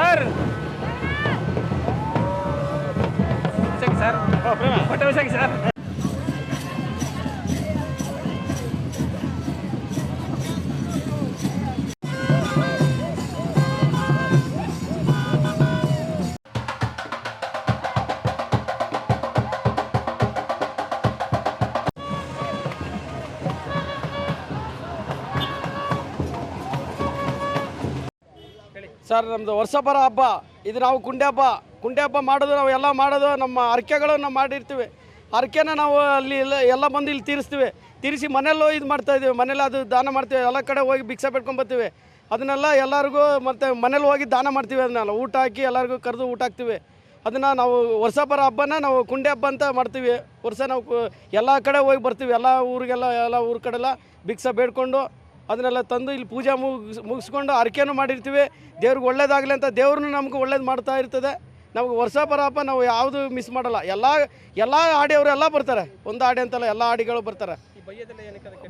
Sir sir photo ಸಾಕಿ sir sir ನಮ್ಮದು ವರ್ಷಪರ ಹಬ್ಬ. ಇದು ನಾವು ಕುಂಡೆ ಹಬ್ಬ. ಕುಂಡೆ ಹಬ್ಬ ಮಾಡೋದು ನಾವು ಎಲ್ಲ ಮಾಡೋದು ನಮ್ಮ ಹರಕೆಗಳನ್ನು ಮಾಡಿರ್ತೀವಿ. ಹರಕೆನ ನಾವು ಅಲ್ಲಿ ಎಲ್ಲ ಎಲ್ಲ ಬಂದು ಇಲ್ಲಿ ತೀರಿಸ್ತೀವಿ. ತೀರಿಸಿ ಮನೆಯಲ್ಲೂ ಇದು ಮಾಡ್ತಾ ಇದ್ದೀವಿ. ಮನೇಲಿ ಅದು ದಾನ ಮಾಡ್ತೀವಿ. ಎಲ್ಲ ಕಡೆ ಹೋಗಿ ಭಿಕ್ಷೆ ಬರ್ತೀವಿ. ಅದನ್ನೆಲ್ಲ ಎಲ್ಲರಿಗೂ ಮತ್ತು ಮನೇಲಿ ಹೋಗಿ ದಾನ ಮಾಡ್ತೀವಿ ಅದನ್ನೆಲ್ಲ. ಊಟ ಹಾಕಿ ಎಲ್ಲರಿಗೂ ಕರೆದು ಊಟ ಹಾಕ್ತೀವಿ. ಅದನ್ನು ನಾವು ವರ್ಷ ಬರೋ ಹಬ್ಬನ ನಾವು ಕುಂಡೆ ಹಬ್ಬ ಅಂತ ಮಾಡ್ತೀವಿ. ವರ್ಷ ನಾವು ಎಲ್ಲ ಕಡೆ ಹೋಗಿ ಬರ್ತೀವಿ. ಎಲ್ಲ ಊರಿಗೆಲ್ಲ, ಎಲ್ಲ ಊರ ಕಡೆಲ್ಲ ಭಿಕ್ಷೆ ಬೇಡ್ಕೊಂಡು ಅದನ್ನೆಲ್ಲ ತಂದು ಇಲ್ಲಿ ಪೂಜೆ ಮುಗಿಸ್, ಮುಗಿಸ್ಕೊಂಡು ಅರ್ಕೆನೂ ಮಾಡಿರ್ತೀವಿ. ದೇವ್ರಿಗೆ ಒಳ್ಳೇದಾಗಲಿ ಅಂತ ದೇವ್ರನ್ನ ನಮ್ಗೆ ಒಳ್ಳೇದು ಮಾಡ್ತಾ ಇರ್ತದೆ. ನಮಗೆ ವರ್ಷ ಬರಪ್ಪ ನಾವು ಯಾವುದು ಮಿಸ್ ಮಾಡಲ್ಲ. ಎಲ್ಲ ಎಲ್ಲ ಆಡಿಯವರು ಎಲ್ಲ ಬರ್ತಾರೆ. ಒಂದು ಆಡಿ ಅಂತಲ್ಲ ಎಲ್ಲ ಆಡಿಗಳು ಬರ್ತಾರೆ.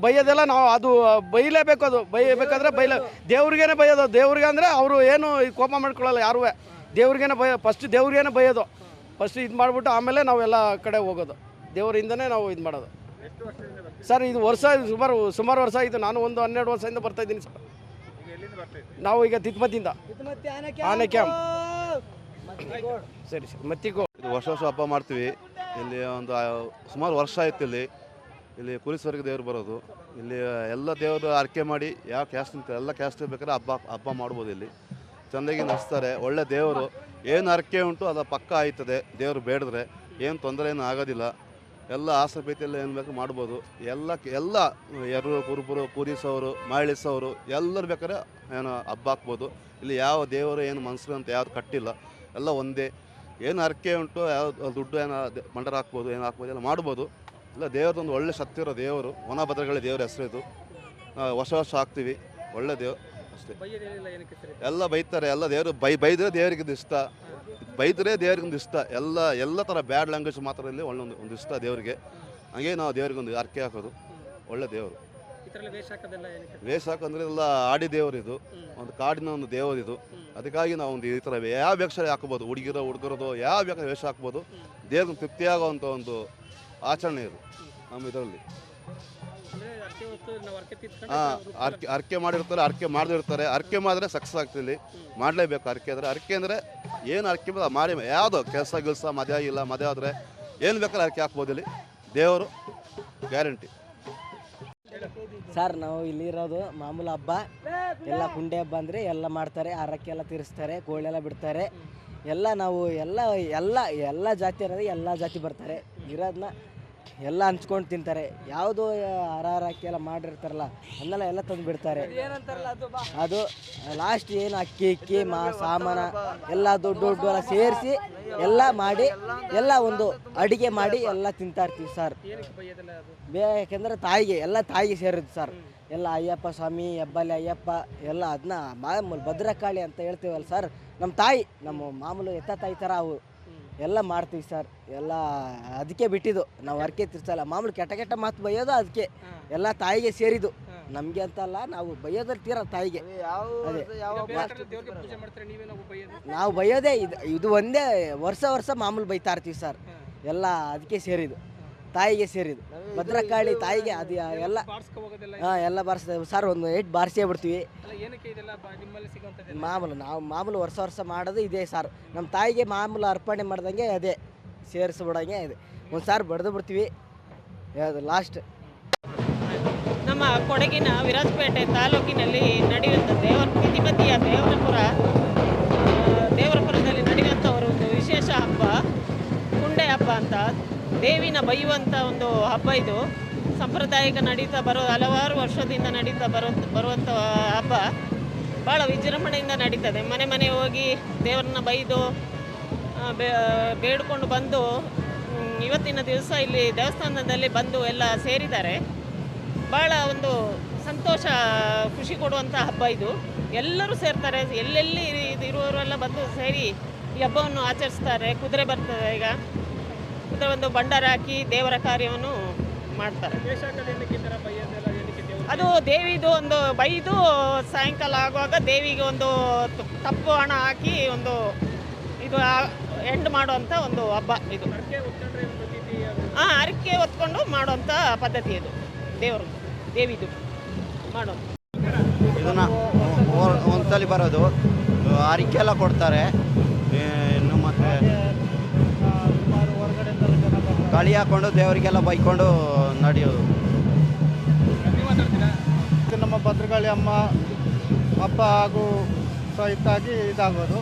ಬೈಯೋದೆಲ್ಲ ನಾವು ಅದು ಬೈಲೇಬೇಕು ಅದು. ಬೈಯಬೇಕಾದ್ರೆ ಬೈಲ, ದೇವ್ರಿಗೇನೆ ಬೈಯೋದು. ದೇವ್ರಿಗೆ ಅಂದರೆ ಅವರು ಏನು ಕೋಪ ಮಾಡ್ಕೊಳ್ಳಲ್ಲ ಯಾರು. ದೇವ್ರಿಗೇನೆ ಬೈಯೋ ಫಸ್ಟ್ ದೇವ್ರಿಗೇನೆ ಬೈಯೋದು. ಫಸ್ಟ್ ಇದು ಮಾಡಿಬಿಟ್ಟು ಆಮೇಲೆ ನಾವೆಲ್ಲ ಕಡೆ ಹೋಗೋದು. ದೇವರಿಂದನೇ ನಾವು ಇದು ಮಾಡೋದು. ಸರ್ ಇದು ವರ್ಷ ಸುಮಾರು ಸುಮಾರು ವರ್ಷ ಆಯಿತು. ನಾನು ಒಂದು ಹನ್ನೆರಡು ವರ್ಷದಿಂದ ಬರ್ತಾ ಇದ್ದೀನಿ ಸರ್. ನಾವು ಈಗ ತಿತ್ಮತಿಯಿಂದ ಆನೆ ಕ್ಯಾಂಪ್. ಸರಿ ಸರ್ ಮತ್ತಿಗೋ ಇದು ವರ್ಷ ವರ್ಷ ಹಬ್ಬ ಮಾಡ್ತೀವಿ. ಇಲ್ಲಿ ಒಂದು ಸುಮಾರು ವರ್ಷ ಆಯ್ತು ಇಲ್ಲಿ. ಇಲ್ಲಿ ಕುರಿಸ್ವರ್ಗ ದೇವರು ಬರೋದು. ಇಲ್ಲಿ ಎಲ್ಲ ದೇವರು ಆರಕೆ ಮಾಡಿ ಯಾವ ಕ್ಯಾಸ್ಟ್ ಎಲ್ಲ ಕ್ಯಾಸ್ಟ್ ಬೇಕಾದ್ರೆ ಹಬ್ಬ ಹಬ್ಬ ಮಾಡ್ಬೋದು ಇಲ್ಲಿ. ಚೆಂದಾಗಿ ನಡೆಸ್ತಾರೆ. ಒಳ್ಳೆ ದೇವರು. ಏನು ಅರಕೆ ಉಂಟು ಅದು ಪಕ್ಕ ಆಯ್ತದೆ. ದೇವರು ಬೇಡಿದ್ರೆ. ಏನು ತೊಂದರೆ ಏನು ಆಗೋದಿಲ್ಲ. ಎಲ್ಲ ಆಸೆ ಪ್ರೀತಿಯಲ್ಲಿ ಏನು ಬೇಕು ಮಾಡ್ಬೋದು. ಎಲ್ಲ ಎಲ್ಲ ಎರು ಕುರುಬರು ಕೂರಿಸೋರು ಮಹಿಳಿಸೋರು ಎಲ್ಲರೂ ಬೇಕಾದ್ರೆ ಏನು ಹಬ್ಬ ಹಾಕ್ಬೋದು. ಇಲ್ಲಿ ಯಾವ ದೇವರು ಏನು ಮನಸ್ಸು ಅಂತ ಯಾವ್ದು ಕಟ್ಟಿಲ್ಲ. ಎಲ್ಲ ಒಂದೇ. ಏನು ಅರಕೆ ಉಂಟು ಯಾವ ದುಡ್ಡು ಏನು ಮಂಡರ ಹಾಕ್ಬೋದು ಏನು ಹಾಕ್ಬೋದು ಎಲ್ಲ ಮಾಡ್ಬೋದು. ಇಲ್ಲ ದೇವ್ರದೊಂದು ಒಳ್ಳೆ ಶಕ್ತಿ ಇರೋ ದೇವರು ವನಭದ್ರಗಳ ದೇವ್ರ ಹೆಸರು ಇದು. ಆ, ವರ್ಷ ಹಾಕ್ತೀವಿ. ಒಳ್ಳೆ ದೇವ್ರು ಅಷ್ಟೇ. ಎಲ್ಲ ಬೈತಾರೆ ಎಲ್ಲ ದೇವರು ಬೈ ಬೈದ್ರೆ ದೇವರಿಗೆ ಇಷ್ಟ. ಬೈದ್ರೆ ದೇವ್ರಿಗೆ ಒಂದು ಇಷ್ಟ. ಎಲ್ಲ ಎಲ್ಲ ಥರ ಬ್ಯಾಡ್ ಲ್ಯಾಂಗ್ವೇಜ್ ಮಾತ್ರ ಇಲ್ಲಿ ಒಳ್ಳೆ ಒಂದು ಒಂದು ಇಷ್ಟ ದೇವರಿಗೆ. ಹಾಗೆ ನಾವು ದೇವ್ರಿಗೆ ಒಂದು ಅರ್ಕೆ ಹಾಕೋದು. ಒಳ್ಳೆ ದೇವರು. ವೇಷ ಹಾಕಂದ್ರೆ ಎಲ್ಲ ಆಡಿ ದೇವರು ಇದು ಒಂದು ಕಾಡಿನ ಒಂದು ದೇವರಿದು. ಇದು ಅದಕ್ಕಾಗಿ ನಾವು ಒಂದು ಈ ಥರ ಯಾವ ಬೇಕಾದ್ರೆ ಹಾಕ್ಬೋದು? ಹುಡುಗಿರೋ ಹುಡುಗರದು ಯಾವ ಬೇಕಾದ್ರೆ ವೇಷ ಹಾಕ್ಬೋದು? ದೇವ್ರಿಗೆ ತೃಪ್ತಿಯಾಗುವಂಥ ಒಂದು ಆಚರಣೆ ಇದು ನಮ್ಮ ಇದರಲ್ಲಿ. ಹಾಂ ಅರ್ಕೆ ಅರ್ಕೆ ಮಾಡಿರ್ತಾರೆ ಅರ್ಕೆ ಮಾಡದಿರ್ತಾರೆ. ಅರ್ಕೆ ಮಾಡಿದ್ರೆ ಸಕ್ಸಸ್ ಆಗ್ತಿಲ್ಲ ಮಾಡಲೇಬೇಕು ಅರ್ಕೆ ಅಂದರೆ. ಅರ್ಕೆ ಅಂದರೆ ಏನು ಅರ್ಕೆ ಮಾಡಿ ಯಾವುದು ಕೆಲಸ ಗಿಲ್ಸ ಮದುವೆ ಇಲ್ಲ ಮದುವೆ ಆದರೆ ಏನು ಬೇಕಾದ್ರೆ ಅರ್ಕೆ ಹಾಕ್ಬೋದು ಇಲ್ಲಿ. ದೇವರು ಗ್ಯಾರಂಟಿ. ಸರ್, ನಾವು ಇಲ್ಲಿರೋದು ಮಾಮೂಲು ಹಬ್ಬ. ಎಲ್ಲ ಕುಂಡೆ ಹಬ್ಬ ಅಂದರೆ ಎಲ್ಲ ಮಾಡ್ತಾರೆ ಹರಕೆ ಎಲ್ಲ ತೀರಿಸ್ತಾರೆ ಕೋಳಿ ಎಲ್ಲ ಬಿಡ್ತಾರೆ. ಎಲ್ಲ ನಾವು ಎಲ್ಲ ಎಲ್ಲ ಎಲ್ಲ ಜಾತಿ ಅನ್ನೋದು ಎಲ್ಲ ಜಾತಿ ಬರ್ತಾರೆ. ಇರೋದನ್ನ ಎಲ್ಲ ಹಂಚ್ಕೊಂಡು ತಿಂತಾರೆ. ಯಾವುದು ಹರಹರ ಅಕ್ಕಿ ಎಲ್ಲ ಮಾಡಿರ್ತಾರಲ್ಲ ಅದನ್ನೆಲ್ಲ ಎಲ್ಲ ತಂದು ಬಿಡ್ತಾರೆ ಅದು ಲಾಸ್ಟ್ ಏನು ಅಕ್ಕಿ ಅಕ್ಕಿ ಮಾ, ಸಾಮಾನ, ಎಲ್ಲ ದೊಡ್ಡ ದೊಡ್ಡ ಎಲ್ಲ ಸೇರಿಸಿ ಎಲ್ಲ ಮಾಡಿ, ಎಲ್ಲ ಒಂದು ಅಡಿಗೆ ಮಾಡಿ ಎಲ್ಲ ತಿಂತಾ ಇರ್ತೀವಿ ಸರ್ ಬೇ, ಯಾಕೆಂದ್ರೆ ತಾಯಿಗೆ, ಎಲ್ಲ ತಾಯಿಗೆ ಸೇರಿದ್ದು ಸರ್ ಎಲ್ಲ ಅಯ್ಯಪ್ಪ ಸ್ವಾಮಿ, ಹೆಬ್ಬಲೆ ಅಯ್ಯಪ್ಪ, ಎಲ್ಲ ಅದನ್ನ ಮಾಮೂಲು ಭದ್ರಕಾಳಿ ಅಂತ ಹೇಳ್ತೀವಲ್ಲ ಸರ್ ನಮ್ಮ ತಾಯಿ, ನಮ್ಮ ಮಾಮೂಲು ಎತ್ತ ತಾಯಿ ಥರ ಅವು. ಎಲ್ಲ ಮಾಡ್ತೀವಿ ಸರ್. ಎಲ್ಲ ಅದಕ್ಕೆ ಬಿಟ್ಟಿದ್ದು. ನಾವು ಅರ್ಕೆ ತಿರ್ಸಲ್ಲ ಮಾಮೂಲಿ ಕೆಟ್ಟ ಕೆಟ್ಟ ಮಾತು ಬೈಯೋದು ಅದಕ್ಕೆ. ಎಲ್ಲ ತಾಯಿಗೆ ಸೇರಿದ್ದು. ನಮಗೆ ಅಂತಲ್ಲ ನಾವು ಬೈಯೋದ್ರಲ್ಲಿ ತೀರ ತಾಯಿಗೆ. ನಾವು ಬೈಯೋದೇ ಇದು. ಇದು ಒಂದೇ ವರ್ಷ ವರ್ಷ ಮಾಮೂಲಿ ಬೈತಾ ಇರ್ತೀವಿ ಸರ್. ಎಲ್ಲ ಅದಕ್ಕೆ ಸೇರಿದ್ದು. ತಾಯಿಗೆ ಸೇರಿದ್ದು. ಭದ್ರಕಾಳಿ ತಾಯಿಗೆ ಅದು ಎಲ್ಲ ಹಾಂ ಎಲ್ಲ ಬಾರಿಸ್ತೇವೆ ಸರ್ ಒಂದು ಏಟ್ ಬಾರಿಸೇ ಬಿಡ್ತೀವಿ. ಮಾಮೂಲು ನಾವು ಮಾಮೂಲು ವರ್ಷ ವರ್ಷ ಮಾಡೋದು ಇದೇ ಸರ್. ನಮ್ಮ ತಾಯಿಗೆ ಮಾಮೂಲು ಅರ್ಪಣೆ ಮಾಡ್ದಂಗೆ ಅದೇ ಸೇರಿಸ್ಬಿಡಂಗೆ ಇದೆ. ಒಂದು ಸಾರ್ ಬಡ್ದು ಬಿಡ್ತೀವಿ. ಅದು ಲಾಸ್ಟ್ ನಮ್ಮ ಕೊಡಗಿನ ವಿರಾಜಪೇಟೆ ತಾಲೂಕಿನಲ್ಲಿ ನಡೆಯುವಂಥ ದೇವರ ಪ್ರತಿಪತಿಯ ದೇವರಪುರ ದೇವಿನ ಬೈಯುವಂಥ ಒಂದು ಹಬ್ಬ ಇದು. ಸಾಂಪ್ರದಾಯಿಕ ನಡೀತಾ ಬರೋ ಹಲವಾರು ವರ್ಷದಿಂದ ನಡೀತಾ ಬರೋ ಬರುವಂಥ ಹಬ್ಬ. ಭಾಳ ವಿಜೃಂಭಣೆಯಿಂದ ನಡೀತದೆ. ಮನೆ ಮನೆ ಹೋಗಿ ದೇವರನ್ನ ಬೈದು ಬೇಡ್ಕೊಂಡು ಬಂದು ಇವತ್ತಿನ ದಿವಸ ಇಲ್ಲಿ ದೇವಸ್ಥಾನದಲ್ಲಿ ಬಂದು ಎಲ್ಲ ಸೇರಿದ್ದಾರೆ. ಭಾಳ ಒಂದು ಸಂತೋಷ, ಖುಷಿ ಕೊಡುವಂಥ ಹಬ್ಬ ಇದು. ಎಲ್ಲರೂ ಸೇರ್ತಾರೆ. ಎಲ್ಲೆಲ್ಲಿ ಇದು ಇರುವವರೆಲ್ಲ ಬಂದು ಸೇರಿ ಈ ಹಬ್ಬವನ್ನು ಆಚರಿಸ್ತಾರೆ. ಕುದುರೆ ಬರ್ತದೆ ಈಗ. ಒಂದು ಭಂಡಾರ ಹಾಕಿ ದೇವರ ಕಾರ್ಯವನ್ನು ಮಾಡ್ತಾರೆ. ಅದು ದೇವಿದು ಒಂದು ಬೈದು ಸಾಯಂಕಾಲ ಆಗುವಾಗ ದೇವಿಗೆ ಒಂದು ತಪ್ಪು ಹಣ ಹಾಕಿ ಒಂದು ಇದು ಎಂಡ್ ಮಾಡುವಂಥ ಒಂದು ಹಬ್ಬ ಇದು. ಹಾಂ ಅರಿಕೆ ಹೊತ್ಕೊಂಡು ಮಾಡುವಂಥ ಪದ್ಧತಿ ಇದು ದೇವರು, ದೇವಿದು ಮಾಡೋದು ಇದನ್ನ ಒಂದ್ಸಲಿ ಬರೋದು. ಅರಿಕೆ ಎಲ್ಲ ಕೊಡ್ತಾರೆ. ಗಾಳಿ ಹಾಕೊಂಡು ದೇವರಿಗೆಲ್ಲ ಬೈಕೊಂಡು ನಡೆಯೋದು. ಇದು ನಮ್ಮ ಭದ್ರಕಾಳಿ ಅಮ್ಮ ಅಪ್ಪ ಹಾಗೂ ಸಹಿತಾಗಿ ಇದಾಗೋದು.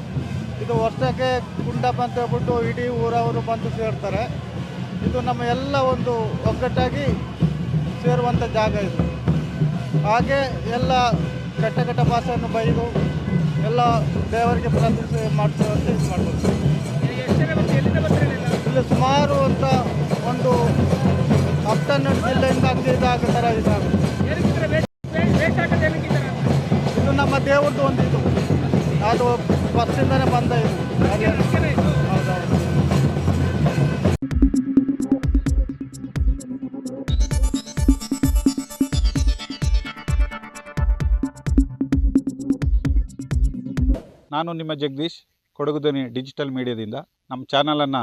ಇದು ವರ್ಷಕ್ಕೆ ಕುಂಡಪ್ಪ ಅಂತ ಹೇಳ್ಬಿಟ್ಟು ಇಡೀ ಊರವರು ಬಂದು ಸೇರ್ತಾರೆ. ಇದು ನಮ್ಮ ಎಲ್ಲ ಒಂದು ಒಗ್ಗಟ್ಟಾಗಿ ಸೇರುವಂಥ ಜಾಗ ಇದು. ಹಾಗೆ ಎಲ್ಲ ಕೆಟ್ಟ ಕೆಟ್ಟ ಭಾಷೆಯನ್ನು ಬೈದು ಎಲ್ಲ ದೇವರಿಗೆ ಪ್ರಾರ್ಥಿಸಿ ಮಾಡ್ತೇವೆ ಅಂತ ಇದು ಮಾಡ್ಬೋದು. ಇಲ್ಲಿ ಸುಮಾರು ಅಂತ ಒಂದು ಅಫ್ಟರ್ನೂನ್ ಜಿಲ್ಲೆಯಿಂದ ಇದಾಗ ಥರ ಇದಾಗುತ್ತೆ ಇದು. ನಮ್ಮ ದೇವ್ರದ್ದು ಒಂದು ಇದು. ಅದು ಬಸ್ಸಿಂದನೇ ಬಂದ ಇದು. ನಾನು ನಿಮ್ಮ ಜಗದೀಶ್ ಕೊಡಗುದನಿ ಡಿಜಿಟಲ್ ಮೀಡಿಯಾದಿಂದ. ನಮ್ಮ ಚಾನಲನ್ನು